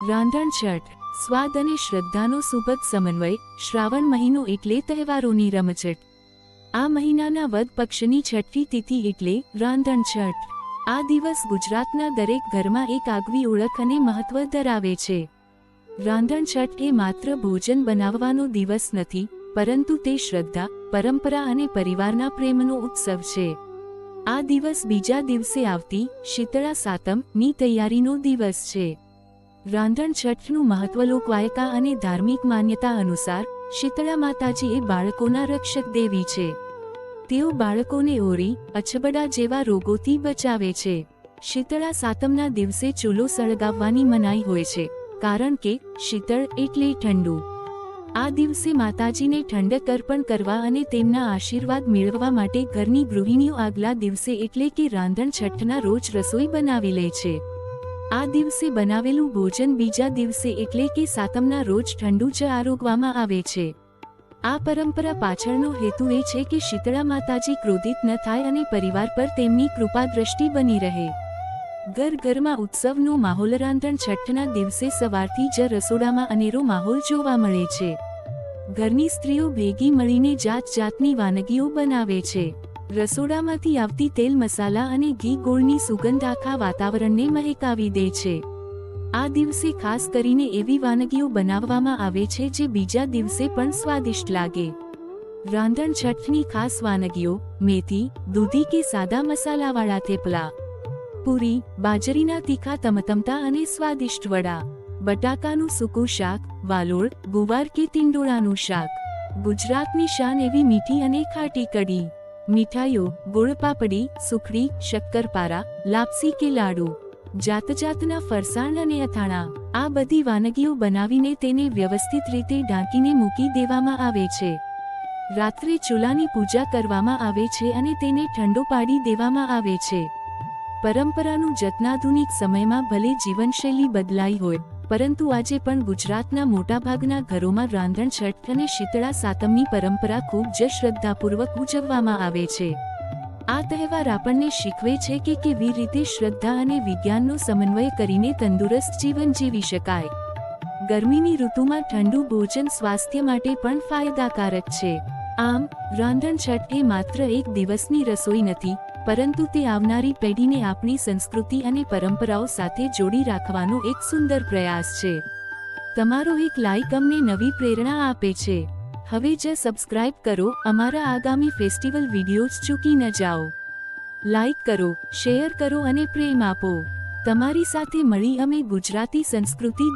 રાંધણ છઠ, સ્વાદ અને શ્રદ્ધાનો સુભદ સમન્વય, શ્રાવણ મહિનો એટલે તહેવારોની રમઝટ આ મહિનાના વદ પક્ષની છઠ્ઠી તિથિ એટલે રાંધણ છઠ. આ દિવસ ગુજરાતના દરેક ઘરમાં એક આગવી ઓળખ અને મહત્વ ધરાવે છે. રાંધણ છઠ એ માત્ર ભોજન બનાવવાનો દિવસ નથી, પરંતુ તે શ્રદ્ધા, પરંપરા અને પરિવારના પ્રેમનો ઉત્સવ છે. આ દિવસ બીજા દિવસે આવતી શીતળા સાતમની તૈયારીનો દિવસ છે. રાંધણ છઠનું મહત્વ લોકવાયકા અને ધાર્મિક માન્યતા અનુસાર, શીતળા માતાજી એ બાળકોના રક્ષક દેવી છે. તેઓ બાળકોને ઓરી, અછબડા જેવા રોગોથી બચાવે છે. શીતળા સાતમના દિવસે ચૂલો સળગાવવાની મનાઈ હોય છે, કારણ કે શીતળ એટલે ઠંડુ. આ દિવસે માતાજીને ઠંડક અર્પણ કરવા અને તેમના આશીર્વાદ મેળવવા માટે ઘરની ગૃહિણીઓ આગલા દિવસે એટલે કે રાંધણ છઠ્ઠના રોજ રસોઈ બનાવી લે છે. આ દિવસે બનાવેલું ભોજન બીજા દિવસે એટલે કે સાતમના રોજ ઠંડુ જ આરોગવામાં આવે છે. આ પરંપરા પાછળનો હેતુ એ છે કે શીતળા માતાજી ક્રોધિત ન થાય અને પરિવાર પર તેમની કૃપા દ્રષ્ટિ બની રહે. ઘર ઘરમાં ઉત્સવનો માહોલ રાંધણ છઠ્ઠના દિવસે સવારથી જ રસોડામાં અનેરો માહોલ જોવા મળે છે. ઘરની સ્ત્રીઓ ભેગી મળીને જાત જાતની વાનગીઓ બનાવે છે. રસોડામાંથી આવતી તેલ મસાલા અને ઘી ગોળની સુગંધ આખા વાતાવરણને મહેકાવી દે છે. આ દિવસે ખાસ કરીને એવી વાનગીઓ બનાવવામાં આવે છે જે બીજા દિવસે પણ સ્વાદિષ્ટ લાગે. રાંધણ છઠની ખાસ વાનગીઓ, મેથી, દૂધી કે સાદા મસાલાવાળા થેપલા. પૂરી, બાજરીના તીખા તમતમતા અને સ્વાદિષ્ટ વડા. બટાકાનું સૂકું શાક, વાલોળ, ગુવાર કે તિંડોળાનું શાક. ગુજરાતની શાન એવી મીઠી અને ખાટી કઢી. મીઠાઈઓ, ગોળપાપડી, સુખડી, શક્કરપારા, લાપસી કે લાડુ જાત જાતના ફરસાણ અને અથાણા, આ બધી વાનગીઓ બનાવીને તેને વ્યવસ્થિત રીતે ઢાંકીને મૂકી દેવામાં આવે છે. રાત્રે ચૂલાની પૂજા કરવામાં આવે છે અને તેને ઠંડો પાડી દેવામાં આવે છે. પરંપરાનું જતનાધુનિક સમયમાં ભલે જીવનશૈલી બદલાઈ હોય પરંતુ આજે પણ ગુજરાતના મોટાભાગના ઘરોમાં રાંધણ, છઠ અને શીતળા સાતમની પરંપરા ખૂબ જ શ્રદ્ધાપૂર્વક ઉજવવામાં આવે છે. આ તહેવાર આપણને શીખવે છે કે કેવી રીતે શ્રદ્ધા અને વિજ્ઞાનનો સમન્વય કરીને તંદુરસ્ત જીવન જીવી શકાય. ગરમીની ઋતુમાં ઠંડુ ભોજન સ્વાસ્થ્ય માટે પણ ફાયદાકારક છે. આમ, રાંધણ, છઠ એ માત્ર એક દિવસની રસોઈ નથી પરંતુ તે આવનારી પેઢીને આપણી સંસ્કૃતિ અને પરંપરાઓ સાથે જોડી રાખવાનો એક સુંદર પ્રયાસ છે. તમારો એક લાઇક અમને નવી પ્રેરણા આપે છે. હવે જ સબસ્ક્રાઇબ કરો, અમારા આગામી ફેસ્ટિવલ વિડીયોઝ ચૂકી ન જાઓ. લાઇક કરો શેર કરો અને પ્રેમ આપો. તમારી સાથે મળી અમે ગુજરાતી સંસ્કૃતિ